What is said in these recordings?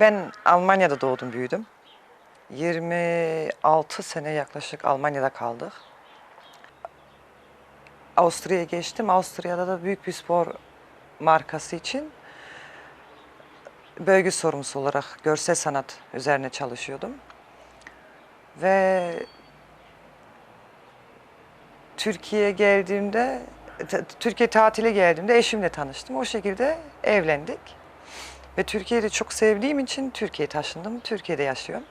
Ben Almanya'da doğdum, büyüdüm. 26 sene yaklaşık Almanya'da kaldık. Avusturya'ya geçtim. Avusturya'da da büyük bir spor markası için bölge sorumlusu olarak görsel sanat üzerine çalışıyordum. Ve Türkiye'ye geldiğimde, Türkiye tatile geldiğimde eşimle tanıştım. O şekilde evlendik. Ve Türkiye'yi de çok sevdiğim için Türkiye'ye taşındım. Türkiye'de yaşıyorum.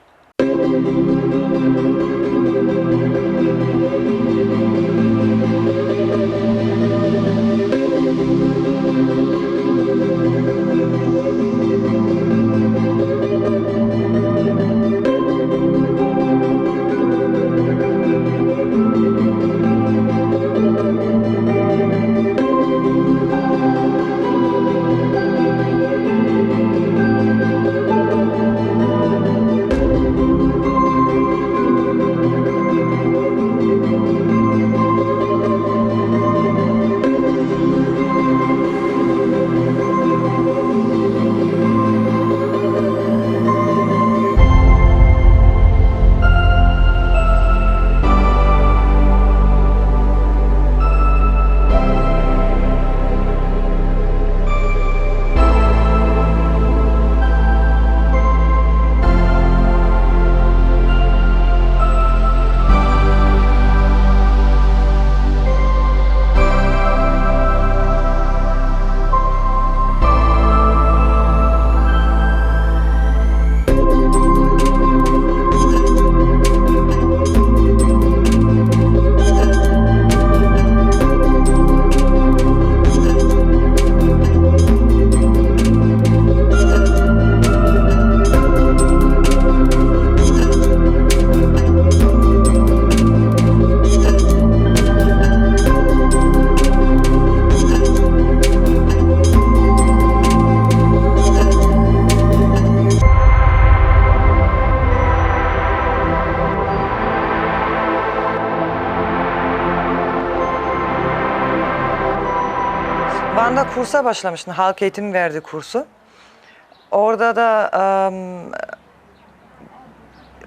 Kursa başlamıştım. Halk eğitimi verdi kursu. Orada da em,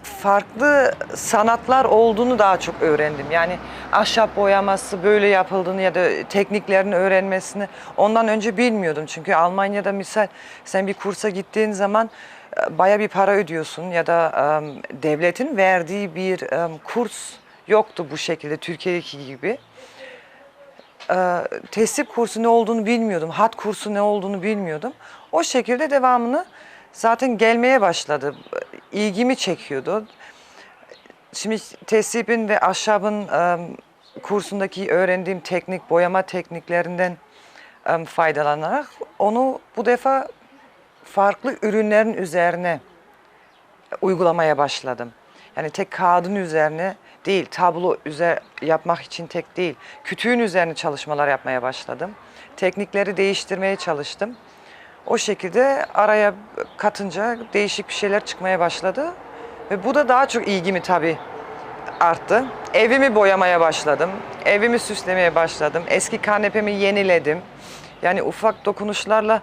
farklı sanatlar olduğunu daha çok öğrendim. Yani ahşap boyaması böyle yapıldığını ya da tekniklerini öğrenmesini ondan önce bilmiyordum. Çünkü Almanya'da misal sen bir kursa gittiğin zaman e, baya bir para ödüyorsun ya da em, devletin verdiği bir em, kurs yoktu bu şekilde Türkiye'deki gibi e, tesip kursu ne olduğunu bilmiyordum. Hat kursu ne olduğunu bilmiyordum. O şekilde devamını zaten gelmeye başladı. İlgimi çekiyordu. Şimdi tesipin ve ahşabın e, kursundaki öğrendiğim teknik, boyama tekniklerinden e, faydalanarak onu bu defa farklı ürünlerin üzerine uygulamaya başladım. Yani tek kağıdın üzerine değil, tablo üzer yapmak için tek değil, kütüğün üzerine çalışmalar yapmaya başladım. Teknikleri değiştirmeye çalıştım. O şekilde araya katınca değişik bir şeyler çıkmaya başladı. Ve bu da daha çok ilgimi tabii arttı. Evimi boyamaya başladım. Evimi süslemeye başladım. Eski kanepemi yeniledim. Yani ufak dokunuşlarla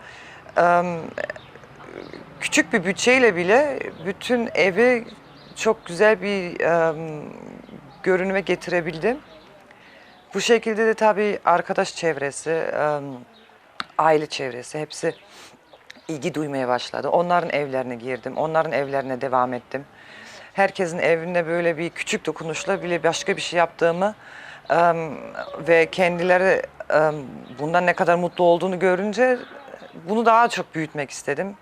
küçük bir bütçeyle bile bütün evi çok güzel bir görünüme getirebildim. Bu şekilde de tabii arkadaş çevresi, em, aile çevresi hepsi ilgi duymaya başladı. Onların evlerine girdim, onların evlerine devam ettim. Herkesin evinde böyle bir küçük dokunuşla bile başka bir şey yaptığımı em, ve kendileri em, bundan ne kadar mutlu olduğunu görünce bunu daha çok büyütmek istedim.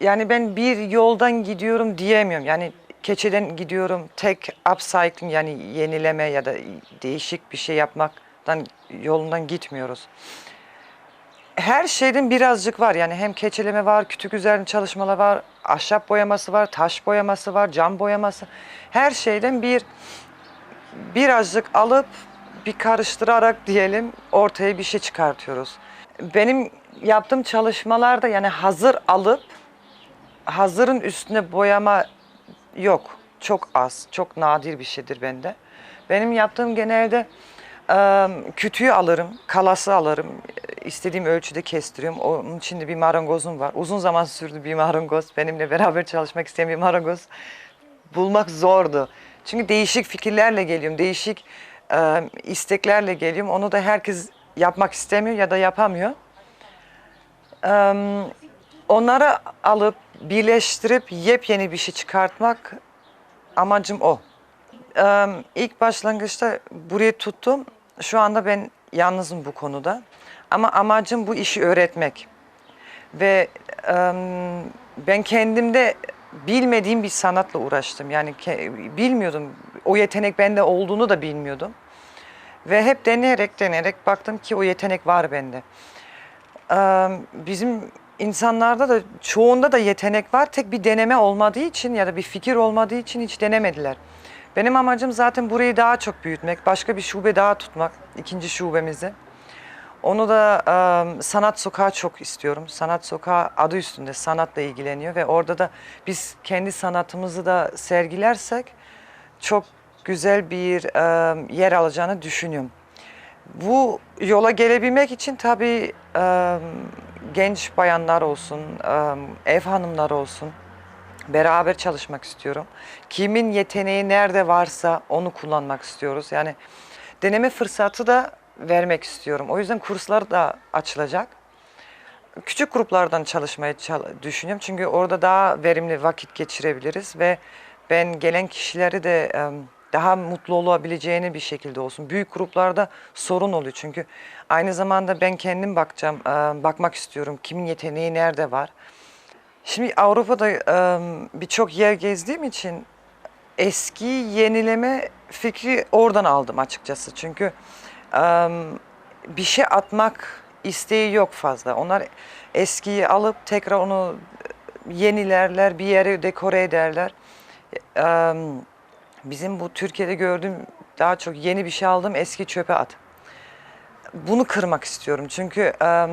Yani ben bir yoldan gidiyorum diyemiyorum. Yani keçeden gidiyorum tek upcycling yani yenileme ya da değişik bir şey yapmaktan yolundan gitmiyoruz. Her şeyden birazcık var. Yani hem keçeleme var, kütük üzerine çalışmalar var, ahşap boyaması var, taş boyaması var, cam boyaması. Her şeyden bir birazcık alıp bir karıştırarak diyelim ortaya bir şey çıkartıyoruz. Benim yaptığım çalışmalarda yani hazır alıp hazırın üstüne boyama yok. Çok az, çok nadir bir şeydir bende. Benim yaptığım genelde e, kütüğü alırım, kalası alırım, istediğim ölçüde kestiriyorum. Onun için de bir marangozum var. Uzun zaman sürdü bir marangoz. Benimle beraber çalışmak isteyen bir marangoz bulmak zordu. Çünkü değişik fikirlerle geliyorum, değişik e, isteklerle geliyorum. Onu da herkes yapmak istemiyor ya da yapamıyor. E, onları alıp birleştirip yepyeni bir şey çıkartmak amacım o. Ee, ilk başlangıçta burayı tuttum. Şu anda ben yalnızım bu konuda. Ama amacım bu işi öğretmek. Ve ben kendimde bilmediğim bir sanatla uğraştım. Yani bilmiyordum. O yetenek bende olduğunu da bilmiyordum. Ve hep deneyerek deneyerek baktım ki o yetenek var bende. Bizim insanlarda da çoğunda da yetenek var. Tek bir deneme olmadığı için ya da bir fikir olmadığı için hiç denemediler. Benim amacım zaten burayı daha çok büyütmek, başka bir şube daha tutmak, ikinci şubemizi. Onu da e, Sanat Sokağı çok istiyorum. Sanat Sokağı adı üstünde sanatla ilgileniyor ve orada da biz kendi sanatımızı da sergilersek çok güzel bir e, yer alacağını düşünüyorum. Bu yola gelebilmek için tabii e, genç bayanlar olsun, e, ev hanımları olsun beraber çalışmak istiyorum. Kimin yeteneği nerede varsa onu kullanmak istiyoruz. Yani deneme fırsatı da vermek istiyorum. O yüzden kurslar da açılacak. Küçük gruplardan çalışmayı çal- düşünüyorum. Çünkü orada daha verimli vakit geçirebiliriz ve ben gelen kişileri de daha mutlu olabileceğini bir şekilde olsun. Büyük gruplarda sorun oluyor çünkü aynı zamanda ben kendim bakacağım, e, bakmak istiyorum kimin yeteneği nerede var. Şimdi Avrupa'da e, birçok yer gezdiğim için eski yenileme fikri oradan aldım açıkçası. Çünkü e, bir şey atmak isteği yok fazla. Onlar eskiyi alıp tekrar onu yenilerler, bir yere dekore ederler. Bizim bu Türkiye'de gördüğüm daha çok yeni bir şey aldım eski çöpe at. Bunu kırmak istiyorum çünkü e,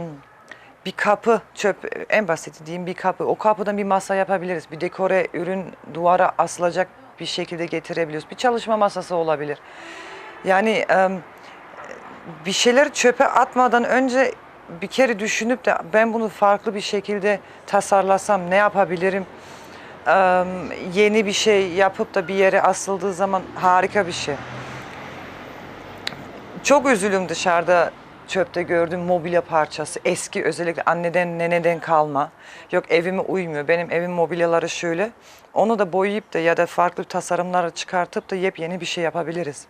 bir kapı çöp en basiti diyeyim bir kapı. O kapıdan bir masa yapabiliriz. Bir dekore ürün duvara asılacak bir şekilde getirebiliyoruz. Bir çalışma masası olabilir. Yani e, bir şeyleri çöpe atmadan önce bir kere düşünüp de ben bunu farklı bir şekilde tasarlasam ne yapabilirim? Yeni bir şey yapıp da bir yere asıldığı zaman harika bir şey. Çok üzülüm dışarıda çöpte gördüğüm mobilya parçası. Eski özellikle anneden neneden kalma. Yok evime uymuyor. Benim evim mobilyaları şöyle. Onu da boyayıp da ya da farklı tasarımlar çıkartıp da yepyeni bir şey yapabiliriz.